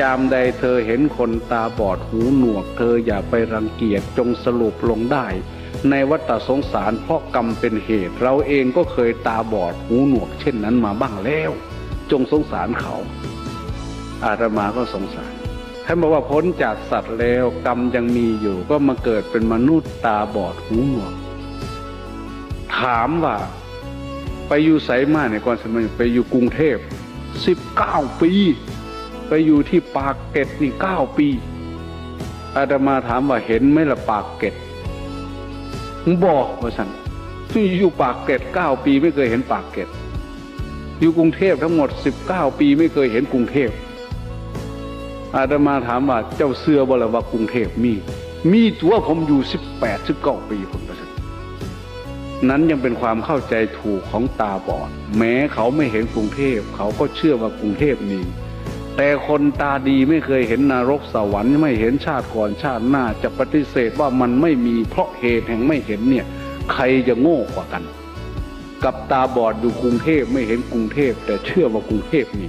ยามใดเธอเห็นคนตาบอดหูหนวก เธออย่าไปรังเกียจจงสรุปลงได้ ในวัฏสงสารเพราะกรรมเป็นเหตุ เราเองก็เคยตาบอดหูหนวก เช่นนั้นมาบ้างแล้ว จงสงสารเขา อาตมาก็สงสารท่านบอกว่าพ้นจากสัตว์แล้วกรรมยังมีอยู่ ก็มาเกิดเป็นมนุษย์ตาบอดหูหนวก ถามว่า ไปอยู่ไสมาในยก่อนสมัยไปอยู่กรุงเทพสิบเก้าปี ไปอยู่ที่ปากเกร็ดนี่เก้าปีอาตมาถามว่าเห็นไหมละปากเกร็ดบอกว่าสันที่อยู่ปากเกร็ดเก้าปีไม่เคยเห็นปากเกร็ดอยู่กรุงเทพทั้งหมดสิบเก้าปีไม่เคยเห็นกรุงเทพอาตมาถามว่าเจ้าเสื้อบลว่ากรุงเทพมี มีตัวผมอยู่สิบแปดสิบเก้าปีผมประสันนั้นยังเป็นความเข้าใจถูกของตาบอด แม้เขาไม่เห็นกรุงเทพ เขาก็เชื่อว่ากรุงเทพมี แต่คนตาดีไม่เคยเห็นนรกสวรรค์ไม่เห็นชาติก่อนชาติหน้าจะปฏิเสธว่ามันไม่มีเพราะเหตุแห่งไม่เห็นเนี่ยใครจะโง่กว่ากัน กับตาบอดอยู่กรุงเทพไม่เห็นกรุงเทพแต่เชื่อว่ากรุงเทพมี